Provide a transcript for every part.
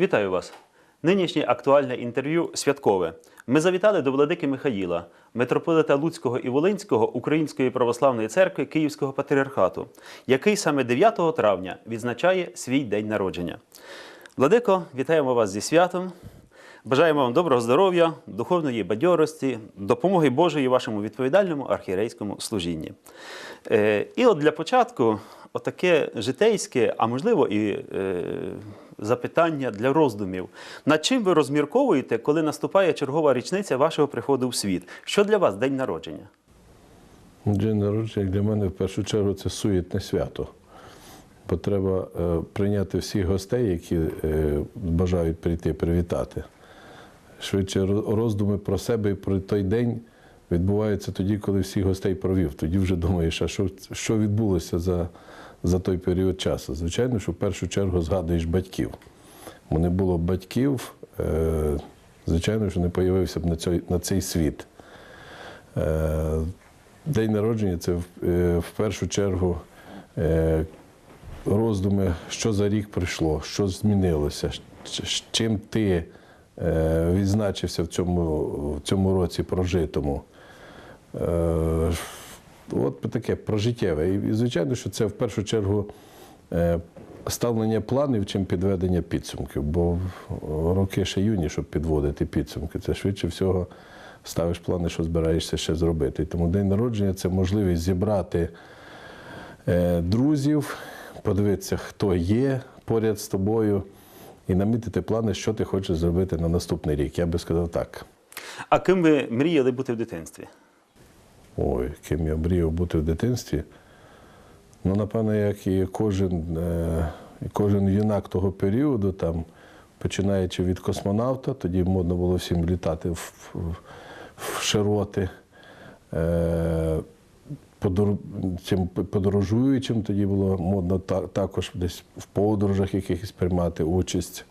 Вітаю вас! Нинішнє актуальне інтерв'ю святкове. Ми завітали до владики Михаїла, митрополита Луцького і Волинського Української православної церкви Київського патріархату, який саме 9 травня відзначає свій день народження. Владико, вітаємо вас зі святом. Бажаємо вам доброго здоров'я, духовної бадьорості, допомоги Божої вашому відповідальному архієрейському служінні. Е, і от для початку отаке житейське, а можливо і е, запитання для роздумів. Над чим ви розмірковуєте, коли наступає чергова річниця вашого приходу в світ? Що для вас день народження? День народження для мене в першу чергу це суєтне свято. Бо треба е, прийняти всіх гостей, які е, бажають прийти привітати. Швидше роздуми про себе і про той день відбуваються тоді, коли всіх гостей провів. Тоді вже думаєш, а що, що відбулося за, за той період часу. Звичайно, що в першу чергу згадуєш батьків. Бо не було б батьків, е, звичайно, що не появився б на цей, на цей світ. Е, День народження це в, е, першу чергу роздуми, що за рік прийшло, що змінилося, щ- чим ти відзначився в цьому, в цьому році прожитому. От таке прожиттєве. І, і звичайно, що це в першу чергу е, ставлення планів, чим підведення підсумків. Бо роки ще юні, щоб підводити підсумки. Це швидше всього ставиш плани, що збираєшся ще зробити. Тому день народження це можливість зібрати е, друзів, подивитися, хто є поряд з тобою, і намітити плани, що ти хочеш зробити на наступний рік. Я би сказав так. А ким ви мріяли бути в дитинстві? Ой, ким я мріяв бути в дитинстві. Ну, напевно, як і кожен, е, кожен юнак того періоду, там, починаючи від космонавта, тоді модно було всім літати в, в, широти. Е, цим подорожуючим тоді було модно та- також десь в подорожах якихось приймати участь.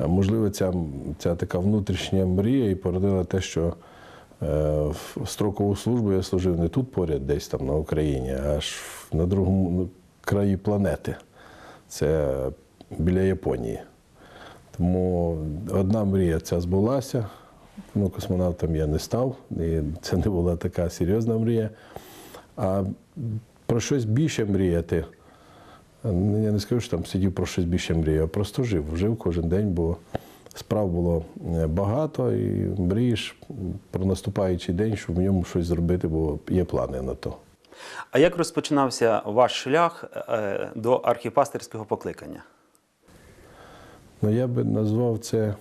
Е, Можливо, ця, ця така внутрішня мрія і породила те, що в строкову службу я служив не тут поряд, десь там на Україні, а аж на другому краї планети. Це біля Японії. Тому одна мрія ця збулася. Ну, космонавтом я не став, і це не була така серйозна мрія. А про щось більше мріяти. Ну, Я не скажу, що там сидів про щось більше мріяв, а просто жив. Жив кожен день, бо справ було е, багато, і мрієш про наступаючий день, щоб в ньому щось зробити, бо є плани на то. А як розпочинався ваш шлях е, до архіпастерського покликання? Ну, я би назвав це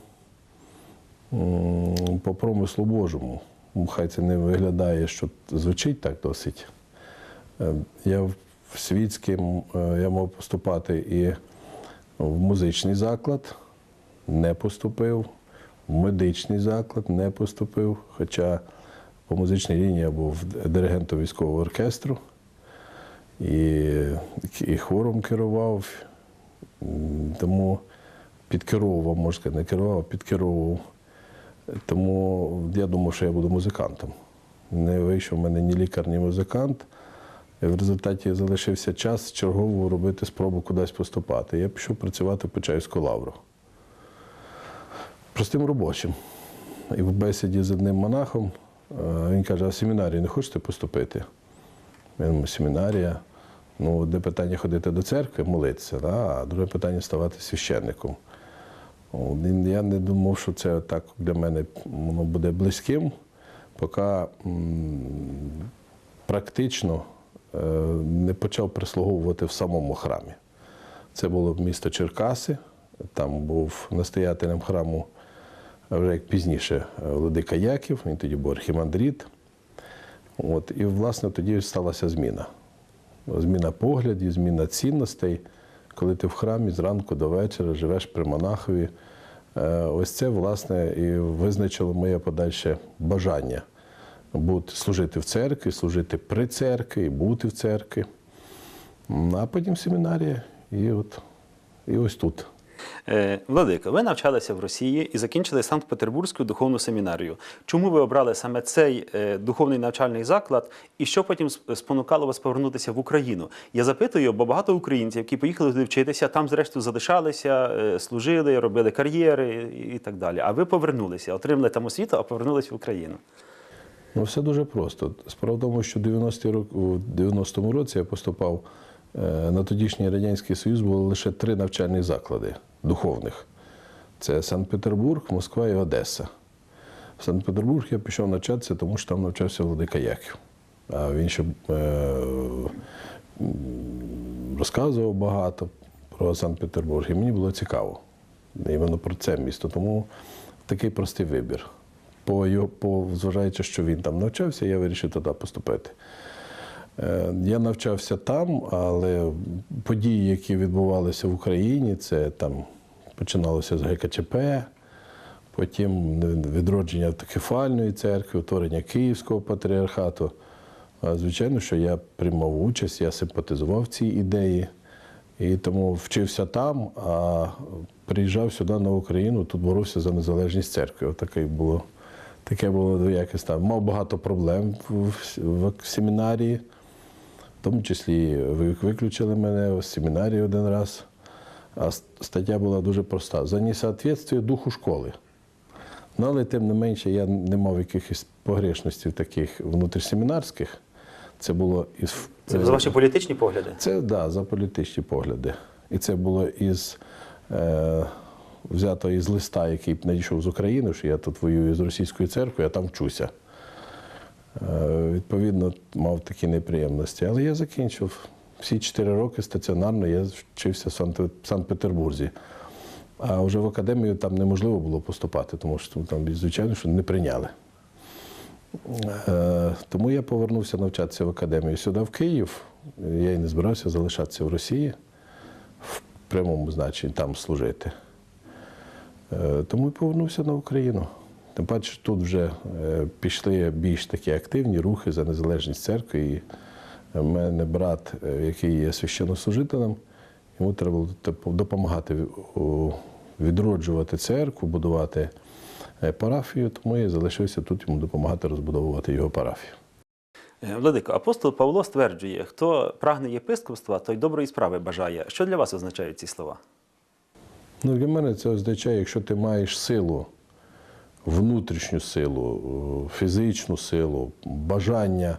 по промислу Божому. Хай це не виглядає, що звучить так досить. Е, Я в світським е, я мав поступати і в музичний заклад, не поступив, в медичний заклад не поступив, хоча по музичній лінії я був диригентом військового оркестру і, і хором керував, тому підкеровував, можна сказати, не керував, а підкеровував. Тому я думав, що я буду музикантом. Не вийшов в мене ні лікар, ні музикант. В результаті залишився час чергово робити спробу кудись поступати. Я пішов працювати в Почаївську лавру. Простим робочим. І в бесіді з одним монахом е, він каже: а в семінарію не хочете поступити? Я думаю, семінарія. Ну, одне питання ходити до церкви, молитися, да? а друге питання ставати священником. Я не думав, що це так для мене воно буде близьким, поки практично е, не почав прислуговувати в самому храмі. Це було місто Черкаси, там був настоятелем храму, а вже як пізніше, е, Владика Яків, він тоді був архімандрит. От, і, власне, тоді сталася зміна. Зміна поглядів, зміна цінностей, коли ти в храмі зранку до вечора живеш при монахові. Е, Ось це, власне, і визначило моє подальше бажання бути, служити в церкві, служити при церкві, бути в церкві. А потім семінарія, і от і ось тут. Е, Владико, ви навчалися в Росії і закінчили Санкт-Петербурзьку духовну семінарію. Чому ви обрали саме цей е, духовний навчальний заклад, і що потім спонукало вас повернутися в Україну? Я запитую, бо багато українців, які поїхали туди вчитися, там, зрештою, залишалися, е, служили, робили кар'єри і- так далі. А ви повернулися, отримали там освіту, а повернулися в Україну. Ну, все дуже просто. Справа в тому, що 90 рок, у 90-му році я поступав на тодішній Радянський Союз було лише три навчальні заклади духовних. Це Санкт-Петербург, Москва і Одеса. В Санкт-Петербург я пішов навчатися, тому що там навчався Владика Яків. А він ще е, розказував багато про Санкт-Петербург, і мені було цікаво іменно про це місто. Тому такий простий вибір. По, його- по, зважаючи, що він там навчався, я вирішив туди поступити. Е, Я навчався там, але події, які відбувалися в Україні, це там починалося з ГКЧП, потім відродження автокефальної церкви, утворення Київського патріархату. Звичайно, що я приймав участь, я симпатизував цій ідеї. І тому вчився там, а приїжджав сюди на Україну, тут боровся за незалежність церкви. Отаке було, таке було двояке ставлення. Мав багато проблем в, в семінарії, в тому числі ви- виключили мене з семінарії один раз. А стаття була дуже проста: за несоответствие духу школи. Ну, але тим не менше, я не мав якихось погрешностей таких внутрісемінарських. Це було із Це за ваші політичні погляди? це да, за політичні погляди. І це було із е, взято із листа, який надійшов з України, що я тут воюю з російською церквою, я там вчуся. Е, відповідно, мав такі неприємності. Але я закінчив всі чотири роки стаціонарно, я вчився в Санкт- Санкт-Петербурзі. А вже в академію там неможливо було поступати, тому що там, звичайно, що не прийняли. Е, Тому я повернувся навчатися в академію сюди, в Київ. Я і не збирався залишатися в Росії в прямому значенні там служити. Е, Тому і повернувся на Україну. Тим паче, тут вже е, пішли більш такі активні рухи за незалежність церкви. І в мене брат, е, який є священнослужителем, йому треба було типу, допомагати відроджувати церкву, будувати е, парафію, тому я залишився тут йому допомагати розбудовувати його парафію. Владико, апостол Павло стверджує, хто прагне єпископства, той доброї справи бажає. Що для вас означають ці слова? Ну, для мене це означає, якщо ти маєш силу, внутрішню силу, е, фізичну силу, бажання,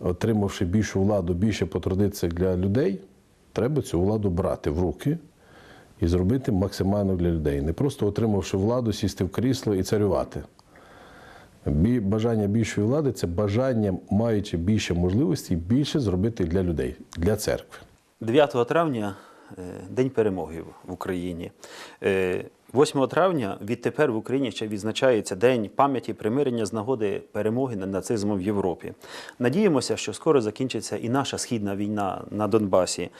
отримавши більшу владу, більше потрудитися для людей, треба цю владу брати в руки і зробити максимально для людей. Не просто отримавши владу, сісти в крісло і царювати. Бажання більшої влади це бажання, маючи більше можливостей, більше зробити для людей, для церкви. 9 травня е, День перемоги в Україні. Е, 8 травня відтепер в Україні ще відзначається День пам'яті примирення з нагоди перемоги над нацизмом в Європі. Надіємося, що скоро закінчиться і наша східна війна на Донбасі,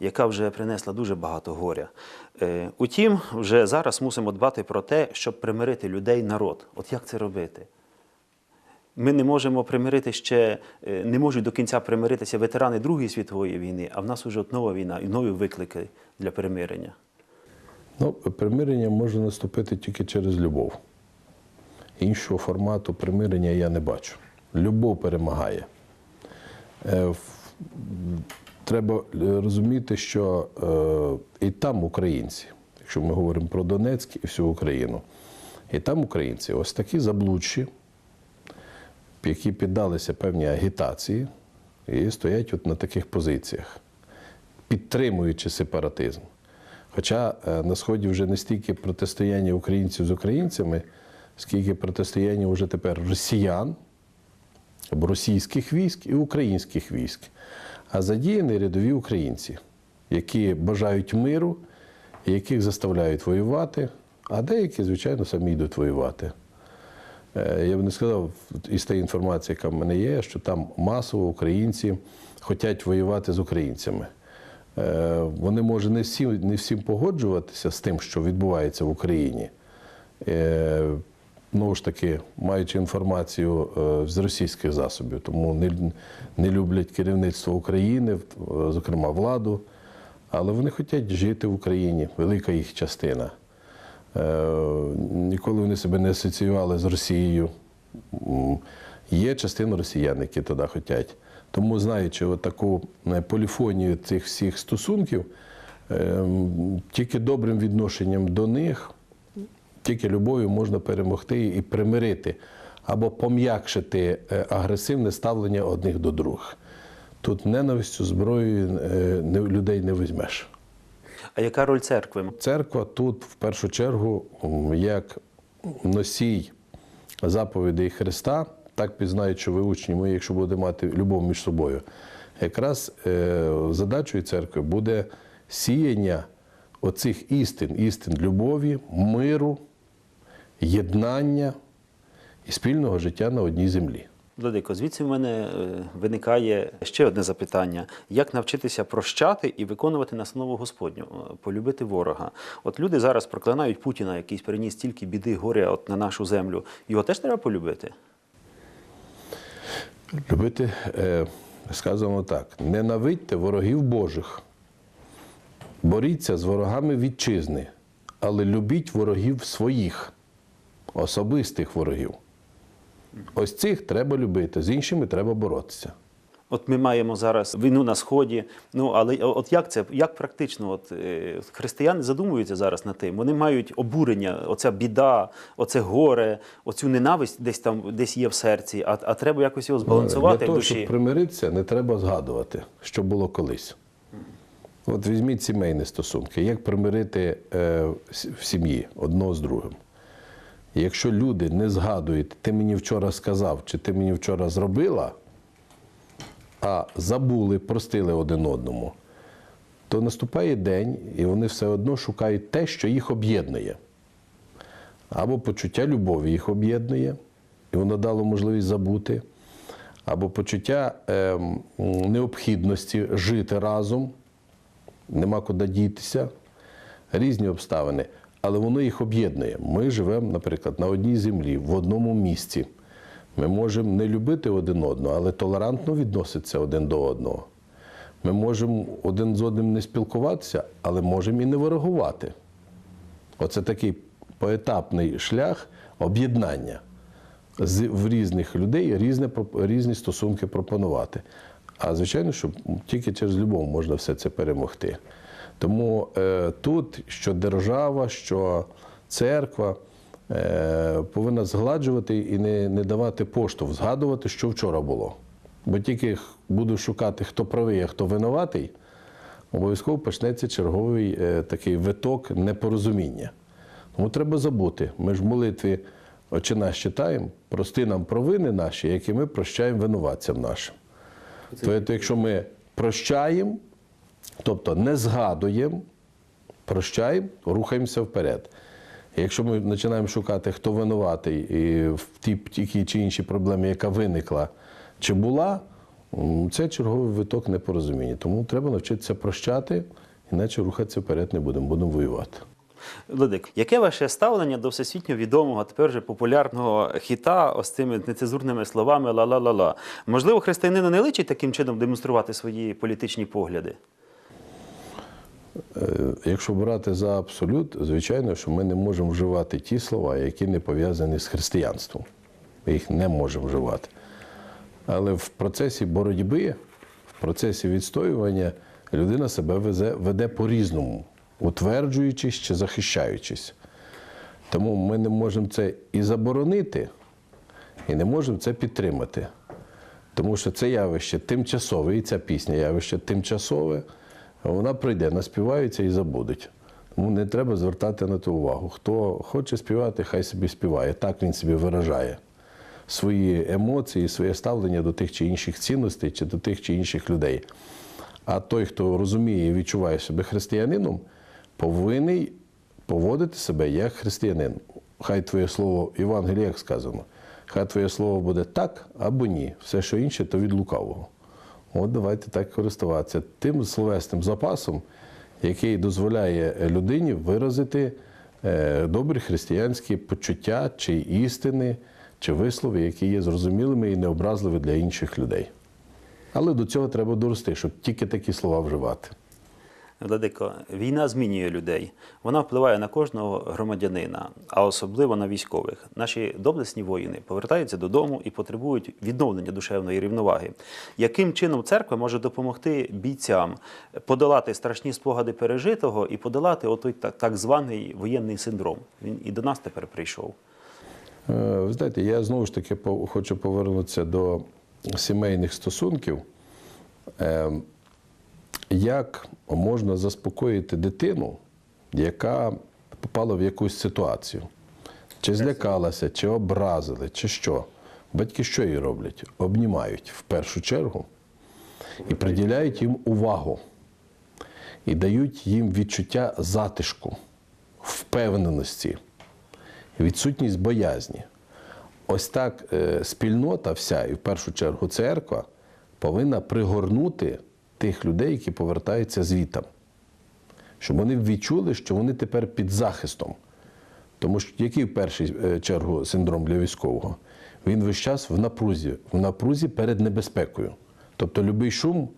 яка вже принесла дуже багато горя. Е, Утім, вже зараз мусимо дбати про те, щоб примирити людей, народ. От як це робити? Ми не можемо примирити ще, е, не можуть до кінця примиритися ветерани Другої світової війни, а в нас вже от нова війна і нові виклики для примирення. Ну, примирення може наступити тільки через любов. Іншого формату примирення я не бачу. Любов перемагає. Е, Треба е, розуміти, що е, і там українці, якщо ми говоримо про Донецьк і всю Україну, і там українці ось такі заблудші, які піддалися певній агітації і стоять от на таких позиціях, підтримуючи сепаратизм. Хоча е, на Сході вже не стільки протистояння українців з українцями, скільки протистояння вже тепер росіян або російських військ і українських військ, а задіяні рядові українці, які бажають миру, яких заставляють воювати, а деякі, звичайно, самі йдуть воювати. Е, Я б не сказав із тієї інформації, яка в мене є, що там масово українці хочуть воювати з українцями. Е, Вони може не всім, не всім погоджуватися з тим, що відбувається в Україні. Е, Знову ж таки, маючи інформацію е, з російських засобів, тому не, не люблять керівництво України, зокрема владу. Але вони хочуть жити в Україні, велика їх частина. Ніколи вони себе не асоціювали з Росією. Є частина росіян, які туди хочуть. Тому, знаючи таку поліфонію цих всіх стосунків, ем, тільки добрим відношенням до них, тільки любов'ю можна перемогти і примирити або пом'якшити е, агресивне ставлення одних до других. Тут ненавистю зброєю е, людей не візьмеш. А яка роль церкви? Церква тут в першу чергу як носій заповідей Христа, так пізнають, що ви учні мої, якщо будете мати любов між собою. Якраз е, задачою церкви буде сіяння оцих істин, істин любові, миру, єднання і спільного життя на одній землі. Владико, звідси в мене е, виникає ще одне запитання: як навчитися прощати і виконувати настанову Господню, е, полюбити ворога? От люди зараз проклинають Путіна, який приніс стільки біди, горя от на нашу землю. Його теж треба полюбити. Любити, е, сказано так, ненавидьте ворогів Божих, боріться з ворогами вітчизни, але любіть ворогів своїх, особистих ворогів. Ось цих треба любити, з іншими треба боротися. От ми маємо зараз війну на сході. Ну але от як це як практично? От е, християни задумуються зараз над тим. Вони мають обурення, оця біда, оце горе, оцю ненависть десь там десь є в серці. А, а треба якось його збалансувати Для в того, душі. щоб примиритися, не треба згадувати, що було колись. От візьміть сімейні стосунки. Як примирити е, в сім'ї одного з другим? Якщо люди не згадують, ти мені вчора сказав, чи ти мені вчора зробила, а забули, простили один одному, то наступає день, і вони все одно шукають те, що їх об'єднує. Або почуття любові їх об'єднує, і воно дало можливість забути, або почуття ем, необхідності жити разом, нема куди дітися, різні обставини, але воно їх об'єднує. Ми живемо, наприклад, на одній землі, в одному місці. Ми можемо не любити один одного, але толерантно відноситися один до одного. Ми можемо один з одним не спілкуватися, але можемо і не ворогувати. Оце такий поетапний шлях об'єднання в різних людей проп- різні стосунки пропонувати. А звичайно, що тільки через любов можна все це перемогти. Тому е, тут що держава, що церква повинна згладжувати і не, не давати поштовх, згадувати, що вчора було. Бо тільки буду шукати, хто правий, а хто винуватий, обов'язково почнеться черговий е, такий виток непорозуміння. Тому треба забути. Ми ж в молитві «Отче наш» читаємо, прости нам провини наші, які ми прощаємо винуватцям нашим. Тобто, якщо ми прощаємо, тобто не згадуємо, прощаємо, рухаємося вперед. Якщо ми починаємо шукати, хто винуватий і в тій чи іншій проблемі, яка виникла чи була, це черговий виток непорозуміння. Тому треба навчитися прощати, іначе рухатися вперед не будемо, будемо воювати. Владик, яке ваше ставлення до всесвітньо відомого, тепер вже популярного хіта ось цими нецензурними словами ла-ла-ла-ла? Можливо, християнину не личить таким чином демонструвати свої політичні погляди? Е, Якщо брати за абсолют, звичайно, що ми не можемо вживати ті слова, які не пов'язані з християнством. Ми їх не можемо вживати. Але в процесі боротьби, в процесі відстоювання людина себе везе, веде по-різному, утверджуючись чи захищаючись. Тому ми не можемо це і заборонити, і не можемо це підтримати. Тому що це явище тимчасове, і ця пісня явище тимчасове, вона прийде, наспіваються і забудуть. Тому не треба звертати на це увагу. Хто хоче співати, хай собі співає. Так він собі виражає свої емоції, своє ставлення до тих чи інших цінностей, чи до тих чи інших людей. А той, хто розуміє і відчуває себе християнином, повинен поводити себе як християнин. Хай твоє слово в Євангелії, як сказано, хай твоє слово буде так або ні. Все, що інше, то від лукавого. От давайте так користуватися тим словесним запасом, який дозволяє людині виразити е, добрі християнські почуття чи істини, чи вислови, які є зрозумілими і необразливі для інших людей. Але до цього треба дорости, щоб тільки такі слова вживати. Владико, війна змінює людей. Вона впливає на кожного громадянина, а особливо на військових. Наші доблесні воїни повертаються додому і потребують відновлення душевної рівноваги. Яким чином церква може допомогти бійцям подолати страшні спогади пережитого і подолати отой так, званий воєнний синдром? Він і до нас тепер прийшов. Е, Ви знаєте, я знову ж таки хочу повернутися до сімейних стосунків. Як можна заспокоїти дитину, яка попала в якусь ситуацію? Чи злякалася, чи образили, чи що? Батьки що їй роблять? Обнімають в першу чергу і приділяють їм увагу, і дають їм відчуття затишку, впевненості відсутність боязні. Ось так е, спільнота вся, і в першу чергу церква, повинна пригорнути тих людей, які повертаються звітам. Щоб вони відчули, що вони тепер під захистом. Тому що який в першу е, чергу синдром для військового? Він весь час в напрузі, в напрузі перед небезпекою. Тобто будь-який шум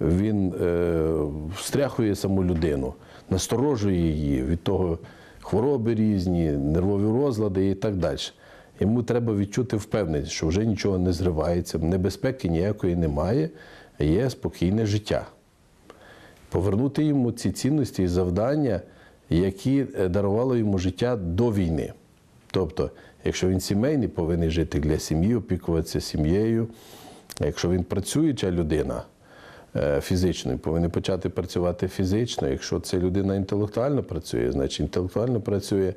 він е, встряхує саму людину, насторожує її від того хвороби різні, нервові розлади і так далі. Йому треба відчути впевненість, що вже нічого не зривається, небезпеки ніякої немає, є спокійне життя повернути йому ці цінності і завдання, які е, дарувало йому життя до війни. Тобто, якщо він сімейний, повинен жити для сім'ї, опікуватися сім'єю. Якщо він працююча людина е, фізично, повинен почати працювати фізично. Якщо це людина інтелектуально працює, значить інтелектуально працює.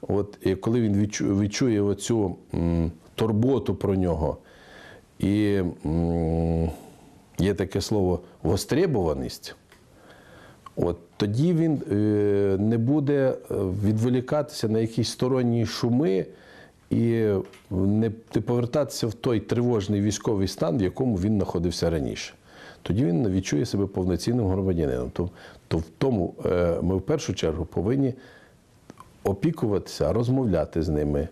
От і коли він відчує оцю м, турботу про нього і м, є таке слово востребуваність, От тоді він е, не буде е, відволікатися на якісь сторонні шуми і не, повертатися в той тривожний військовий стан, в якому він знаходився раніше. Тоді він відчує себе повноцінним громадянином. То, в тому е, ми в першу чергу повинні опікуватися, розмовляти з ними,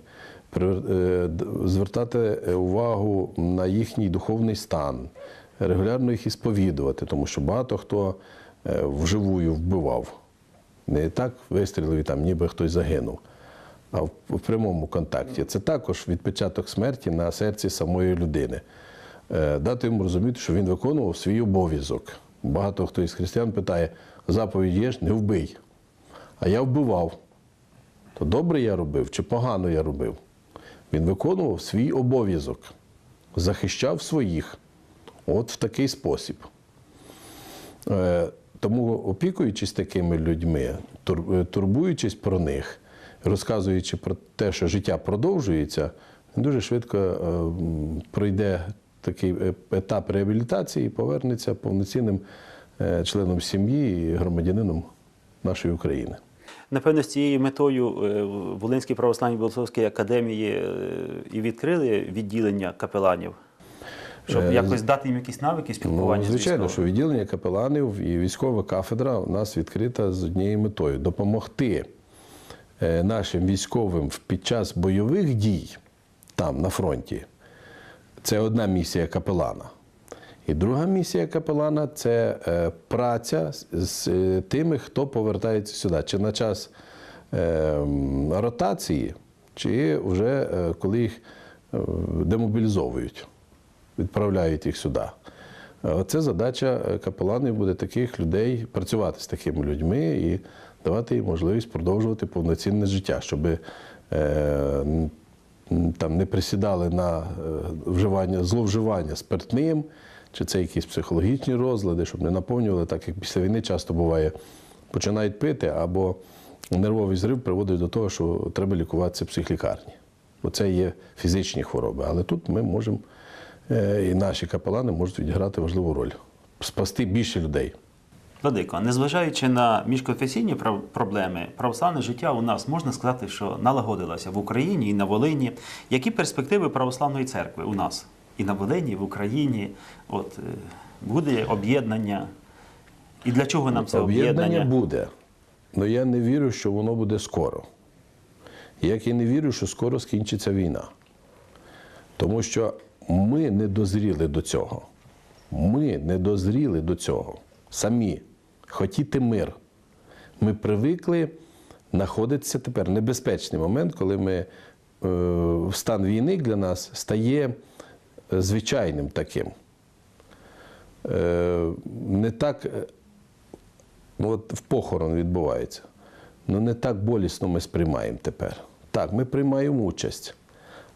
звертати увагу на їхній духовний стан, регулярно їх ісповідувати, тому що багато хто е, вживую вбивав. Не так вистрілив і там, ніби хтось загинув, а в, в прямому контакті. Це також відпечаток смерті на серці самої людини. Е, Дати йому розуміти, що він виконував свій обов'язок. Багато хто із християн питає: заповідь є ж, не вбий. А я вбивав. То добре я робив чи погано я робив? Він виконував свій обов'язок, захищав своїх. От в такий спосіб. Е, Тому, опікуючись такими людьми, е, турбуючись про них, розказуючи про те, що життя продовжується, дуже швидко е, пройде такий етап реабілітації і повернеться повноцінним членом сім'ї і громадянином нашої України. Напевно, з цією метою Волинській православній Богословській академії і відкрили відділення капеланів, щоб Е, якось дати їм якісь навики спілкування Ну, звичайно, військовими. що відділення капеланів і військова кафедра у нас відкрита з однією метою допомогти е, нашим військовим під час бойових дій там, на фронті. Це одна місія капелана. І друга місія капелана це е, праця з, з тими, хто повертається сюди, чи на час ротації, чи вже коли їх демобілізовують, відправляють їх сюди. Е, Це задача е, капеланів буде таких людей працювати з такими людьми і давати їм можливість продовжувати повноцінне життя, щоб е, там не присідали на вживання, зловживання спиртним, чи це якісь психологічні розлади, щоб не наповнювали, так як після війни часто буває, починають пити або нервовий зрив приводить до того, що треба лікуватися в психлікарні. Бо це є фізичні хвороби. Але тут ми можемо, і наші капелани можуть відіграти важливу роль спасти більше людей. Владико, незважаючи на міжконфесійні проблеми, православне життя у нас можна сказати, що налагодилося в Україні і на Волині. Які перспективи православної церкви у нас і на Волині, і в Україні? От е, буде об'єднання. І для чого нам це Об'єднання об'єднання? буде. Але я не вірю, що воно буде скоро. Як я не вірю, що скоро скінчиться війна. Тому що ми не дозріли до цього. Ми не дозріли до цього. Самі хотіти мир. Ми привикли знаходитися тепер небезпечний момент, коли ми, е, стан війни для нас стає е, звичайним таким. Е, не так, е, ну, от в похорон відбувається. Ну не так болісно ми сприймаємо тепер. Так, ми приймаємо участь.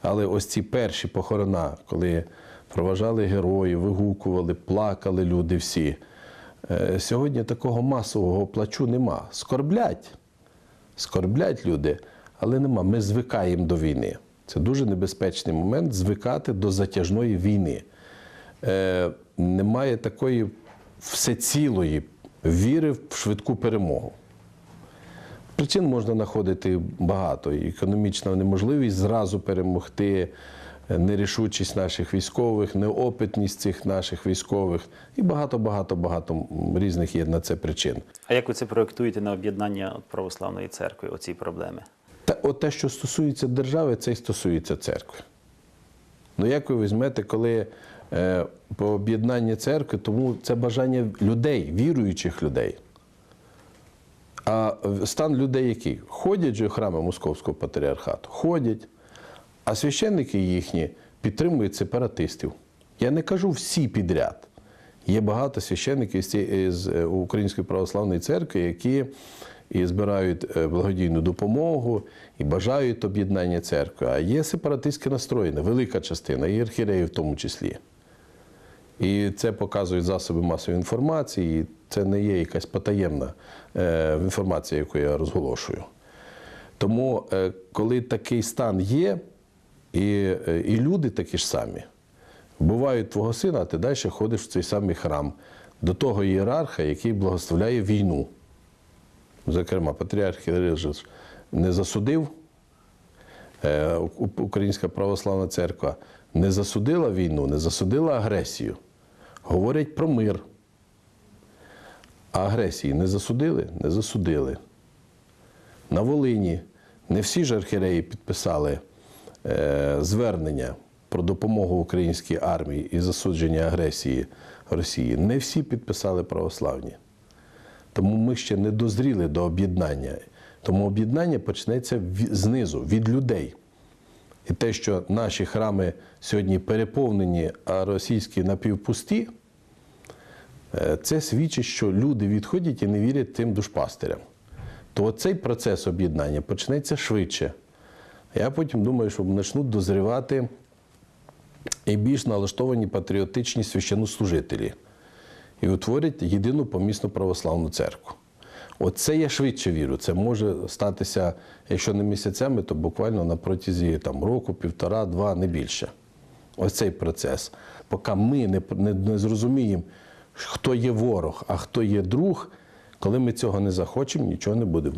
Але ось ці перші похорона, коли проважали героїв, вигукували, плакали люди всі. е, Сьогодні такого масового плачу нема. Скорблять. Скорблять люди, але нема. Ми звикаємо до війни. Це дуже небезпечний момент звикати до затяжної війни. Е, немає такої всецілої віри в швидку перемогу. Причин можна знаходити багато. І економічна неможливість зразу перемогти, е, нерішучість наших військових, неопитність цих наших військових і багато, багато, багато різних є на це причин. А як ви це проєктуєте на об'єднання православної церкви, оці проблеми? Та от те, що стосується держави, це й стосується церкви. Ну як ви візьмете, коли е, по об'єднанні церкви, тому це бажання людей, віруючих людей. А стан людей який? Ходять же храми Московського патріархату, ходять, а священники їхні підтримують сепаратистів. Я не кажу всі підряд. Є багато священників з е, Української православної церкви, які і збирають е, благодійну допомогу і бажають об'єднання церкви. А є сепаратистське настроєння, велика частина, і архіреї в тому числі. І це показують засоби масової інформації, це не є якась потаємна е, інформація, яку я розголошую. Тому, е, коли такий стан є, і, е, і люди такі ж самі, бувають твого сина, а ти далі ходиш в цей самий храм до того ієрарха, який благословляє війну. Зокрема, патріарх Кирил не засудив, Українська православна церква не засудила війну, не засудила агресію. Говорять про мир. А агресії не засудили? Не засудили. На Волині не всі ж архіреї підписали е, звернення про допомогу українській армії і засудження агресії Росії. Не всі підписали православні. Тому ми ще не дозріли до об'єднання. Тому об'єднання почнеться знизу, від людей. І те, що наші храми сьогодні переповнені, а російські напівпусті, е, це свідчить, що люди відходять і не вірять тим душпастирям. То цей процес об'єднання почнеться швидше. Я потім думаю, що почнуть дозрівати і більш налаштовані патріотичні священнослужителі і утворять єдину помісну православну церкву. Оце я швидше вірю. Це може статися, якщо не місяцями, то буквально на протязі там, року, півтора, два, не більше. Ось цей процес. Поки ми не, не, не зрозуміємо, хто є ворог, а хто є друг, коли ми цього не захочемо, нічого не буде.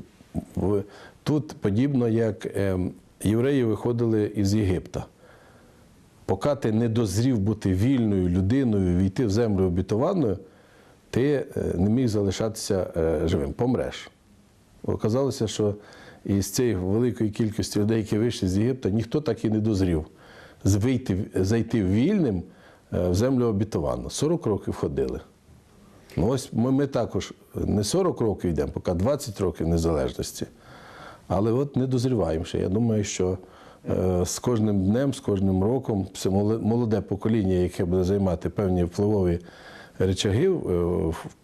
Тут подібно, як ем, євреї виходили із Єгипта. Поки ти не дозрів бути вільною людиною, війти в землю обітованою, ти е, не міг залишатися е, живим, помреш. Оказалося, що із цієї великої кількості людей, які вийшли з Єгипта, ніхто так і не дозрів з- вийти, зайти вільним е, в землю обітовану. 40 років ходили. Ну ось ми, ми також не 40 років йдемо, поки 20 років незалежності. Але от не дозріваємо ще. Я думаю, що е, з кожним днем, з кожним роком моле- молоде покоління, яке буде займати певні впливові речаги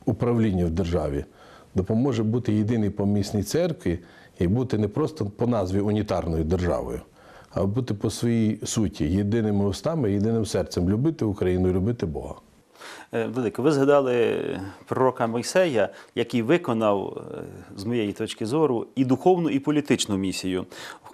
управління в державі, допоможе бути єдиний помісній церкві і бути не просто по назві унітарною державою, а бути по своїй суті єдиними устами, єдиним серцем любити Україну любити Бога. Е, ви згадали пророка Мойсея, який виконав, е, з моєї точки зору, і духовну, і політичну місію.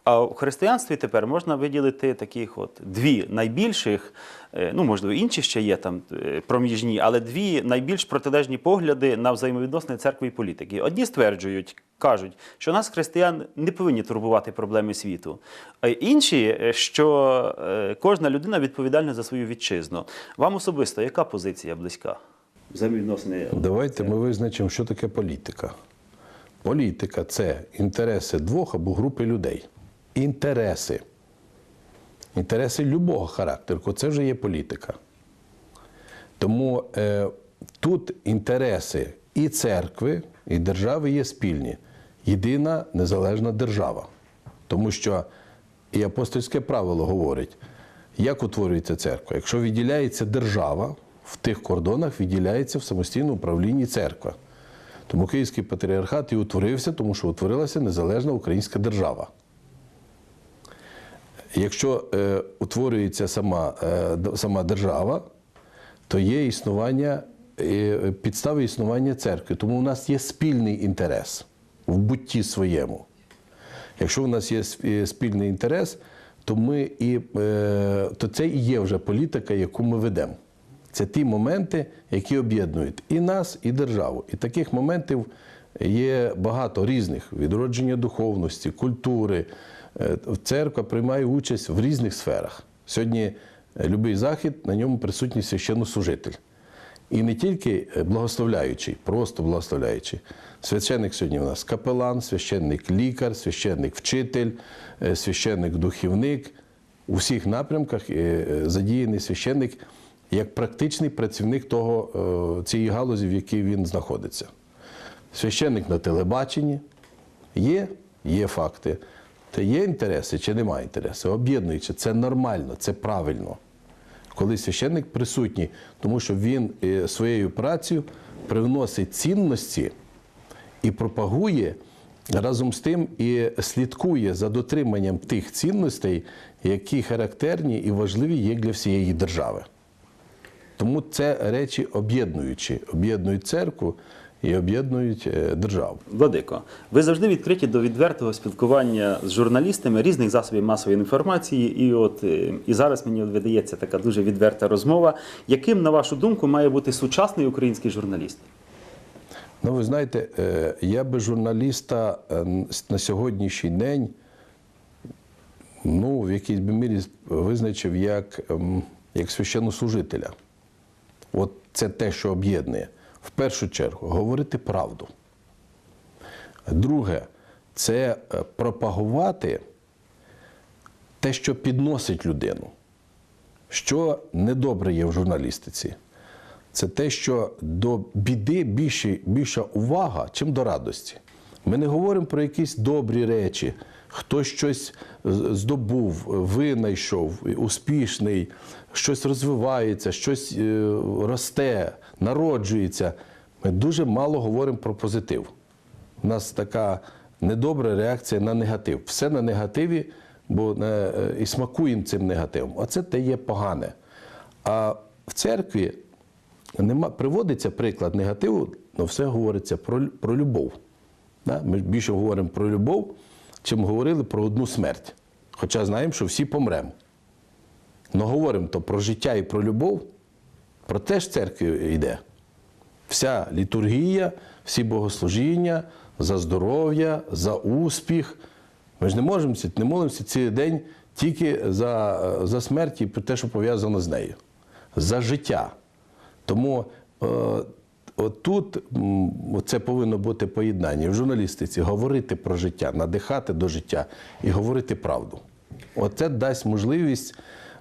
А в християнстві тепер можна виділити таких от дві найбільших, е, ну можливо, інші ще є там е, проміжні, але дві найбільш протилежні погляди на взаємовідносини церкви і політики. Одні стверджують, кажуть, що нас, християн, не повинні турбувати проблеми світу. А інші, е, що е, кожна людина відповідальна за свою вітчизну. Вам особисто яка позиція близька? Взаємовідносини Давайте ми визначимо, що таке політика. Політика це інтереси двох або групи людей. Інтереси. Інтереси любого характеру. Це вже є політика. Тому е, тут інтереси і церкви, і держави є спільні. Єдина незалежна держава. Тому що і апостольське правило говорить, як утворюється церква. Якщо відділяється держава, в тих кордонах відділяється в самостійному управлінні церква. Тому Київський патріархат і утворився, тому що утворилася незалежна українська держава. Якщо е, утворюється сама, е, сама держава, то є існування, е, підстави існування церкви. Тому у нас є спільний інтерес в бутті своєму. Якщо у нас є е, спільний інтерес, то, ми і, е, то це і є вже політика, яку ми ведемо. Це ті моменти, які об'єднують і нас, і державу. І таких моментів є багато різних: відродження духовності, культури. Е, Церква приймає участь в різних сферах. Сьогодні будь-який захід, на ньому присутній священнослужитель. І не тільки е, благословляючий, просто благословляючий. Священник сьогодні у нас капелан, священник лікар, священник вчитель, е, священник духівник. У всіх напрямках е, задіяний священник як практичний працівник того, цієї галузі, в якій він знаходиться. Священник на телебаченні є, є факти. Та є інтереси чи немає інтересу, об'єднуючи, це нормально, це правильно коли священник присутній, тому що він е, своєю працею привносить цінності і пропагує разом з тим і слідкує за дотриманням тих цінностей, які характерні і важливі є для всієї держави. Тому це речі об'єднуючі, об'єднують церкву і об'єднують е, державу. Владико, ви завжди відкриті до відвертого спілкування з журналістами різних засобів масової інформації. І от е, і зараз мені видається така дуже відверта розмова. Яким, на вашу думку, має бути сучасний український журналіст? Ну, ви знаєте, е, я би журналіста на сьогоднішній день, ну, в якійсь би мірі визначив як, ем, як священнослужителя. От це те, що об'єднує. В першу чергу говорити правду. Друге, це е, пропагувати те, що підносить людину. Що недобре є в журналістиці, це те, що до біди більше, більша увага, чим до радості. Ми не говоримо про якісь добрі речі, хтось щось здобув, винайшов, успішний, щось розвивається, щось е, росте, народжується. Ми дуже мало говоримо про позитив. У нас така недобра реакція на негатив. Все на негативі, бо е, і смакуємо цим негативом. Оце те є погане. А в церкві нема, приводиться приклад негативу, але все говориться про, про любов. Ми більше говоримо про любов, чим говорили про одну смерть. Хоча знаємо, що всі помремо. Але говоримо то про життя і про любов, про те ж церкві йде. Вся літургія, всі богослужіння за здоров'я, за успіх. Ми ж не можемо не молимося цілий день тільки за, за смерть і про те, що пов'язано з нею, за життя. Тому е, отут це повинно бути поєднання в журналістиці, говорити про життя, надихати до життя і говорити правду. Оце дасть можливість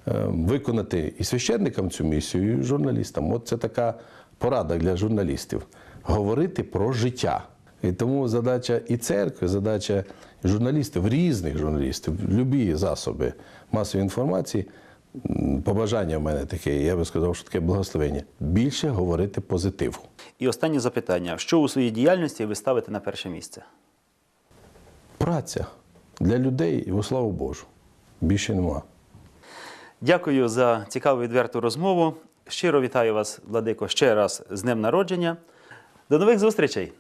е, виконати і священникам цю місію, і журналістам. От це така порада для журналістів говорити про життя. І тому задача і церкви, задача журналістів, різних журналістів, любі засоби масової інформації. Побажання в мене таке, я би сказав, що таке благословення. Більше говорити позитиву. І останнє запитання: що у своїй діяльності ви ставите на перше місце? Праця для людей і во славу Божу. Більше нема. Дякую за цікаву відверту розмову. Щиро вітаю вас, Владико, ще раз з днем народження. До нових зустрічей!